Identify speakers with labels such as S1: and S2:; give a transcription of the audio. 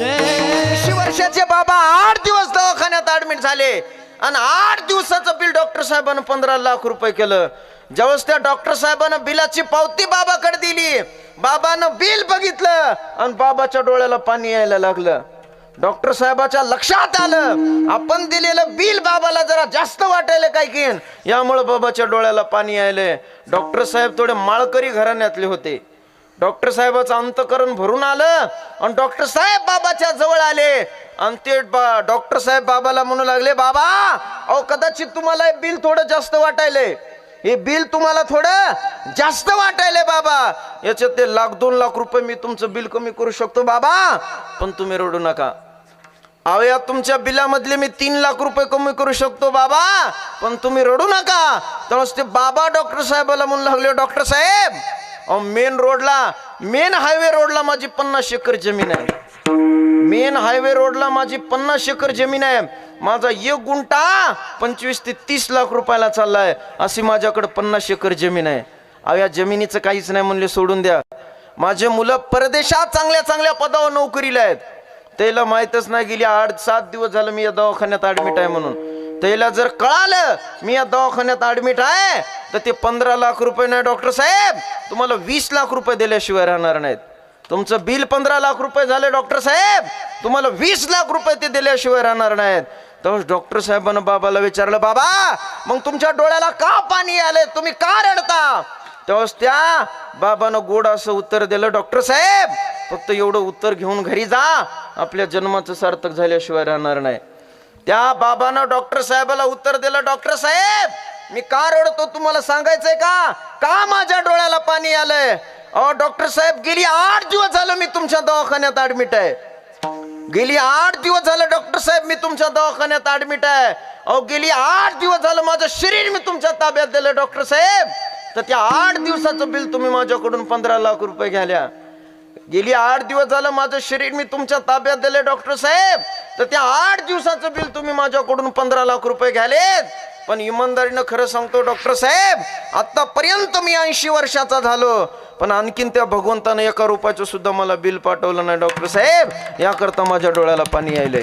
S1: ऐंशी वर्षाचे बाबा आठ दिवस दवाखान्यात ऍडमिट झाले. आणि आठ दिवसाचं बिल डॉक्टर साहेबांना पंधरा लाख रुपये केलं. ज्यावेळेस त्या डॉक्टर साहेबांना बिलाची पावती बाबाकडे दिली. बाबानं बिल बघितलं आणि बाबाच्या डोळ्याला पाणी यायला लागलं. डॉक्टर साहेबाच्या लक्षात आलं. आपण दिलेलं बिल बाबाला जरा जास्त वाटायला काय की? यामुळे बाबाच्या डोळ्याला पाणी यायले डॉक्टर साहेब थोडे माळकरी घराण्यातले होते. डॉक्टर साहेबाचं अंतकरण भरून आलं आणि डॉक्टर साहेब बाबाच्या जवळ आले. आणि ते बा- डॉक्टर साहेब बाबाला म्हणू लागले बाबा अहो कदाचित तुम्हाला हे बिल थोडं जास्त वाटायले. हे बिल तुम्हाला थोडं जास्त वाटायलंय बाबा. याच्यात ते लाख दोन लाख रुपये मी तुमचं बिल कमी करू शकतो बाबा. पण तुम्ही रडू नका. अहो या तुमच्या बिलामधले मी तीन लाख रुपये कमी करू शकतो बाबा. पण तुम्ही रडू नका. त्यावेळेस ते बाबा डॉक्टर साहेबाला म्हणू लागले डॉक्टर साहेब मेन रोडला मेन हायवे रोडला माझी पन्नास एकर जमीन आहे. मेन हायवे रोडला माझी पन्नास एकर जमीन आहे. माझा एक गुंटा पंचवीस ते तीस लाख रुपयाला चाललाय. अशी माझ्याकडे पन्नास एकर जमीन आहे. अहो या जमिनीचं काहीच नाही म्हणले सोडून द्या. माझे मुलं परदेशात चांगल्या चांगल्या पदावर नोकरीला आहेत. त्याला माहीतच नाही गेली आठ सात दिवस झालं मी या दवाखान्यात ऍडमिट आहे म्हणून. त्याला जर कळालं मी या दवाखान्यात ऍडमिट आहे तर ते पंधरा लाख रुपये नाही डॉक्टर साहेब. तुम्हाला वीस लाख रुपये दिल्याशिवाय राहणार नाहीत. तुमचं बिल पंधरा लाख रुपये झाले डॉक्टर साहेब. तुम्हाला वीस लाख रुपये ते दिल्याशिवाय राहणार नाहीत. तर डॉक्टर साहेबांना बाबाला विचारलं बाबा मग तुमच्या डोळ्याला का पाणी आले तुम्ही का रडता? तेव्हाच त्या बाबानं गोड असं उत्तर दिलं डॉक्टर साहेब फक्त एवढं उत्तर घेऊन घरी जा. आपल्या जन्माचं सार्थक झाल्याशिवाय राहणार नाही. त्या बाबानं डॉक्टर साहेबाला उत्तर दिलं. डॉक्टर साहेब मी का रडतो तुम्हाला सांगायचंय का? का माझ्या डोळ्याला पाणी आलंय? अहो डॉक्टर साहेब गेली आठ दिवस झालं मी तुमच्या दवाखान्यात ऍडमिट आहे. गेली आठ दिवस झालं डॉक्टर साहेब मी तुमच्या दवाखान्यात ऍडमिट आहे. अहो गेली आठ दिवस झालं माझं शरीर मी तुमच्या ताब्यात दिलं डॉक्टर साहेब. तर त्या आठ दिवसाचं बिल तुम्ही माझ्याकडून पंधरा लाख रुपये घ्याल्या. गेली आठ दिवस झालं माझं शरीर मी तुमच्या ताब्यात दिले डॉक्टर साहेब. तर त्या आठ दिवसाचं बिल तुम्ही माझ्याकडून पंधरा लाख रुपये घ्यालेत. पण इमानदारीनं खरं सांगतो डॉक्टर साहेब आतापर्यंत मी ऐंशी वर्षाचा झालो. पण आणखीन त्या भगवंतानं एका रुपयाचं सुद्धा मला बिल पाठवलं नाही डॉक्टर साहेब. याकरता माझ्या डोळ्याला पाणी यायलंय.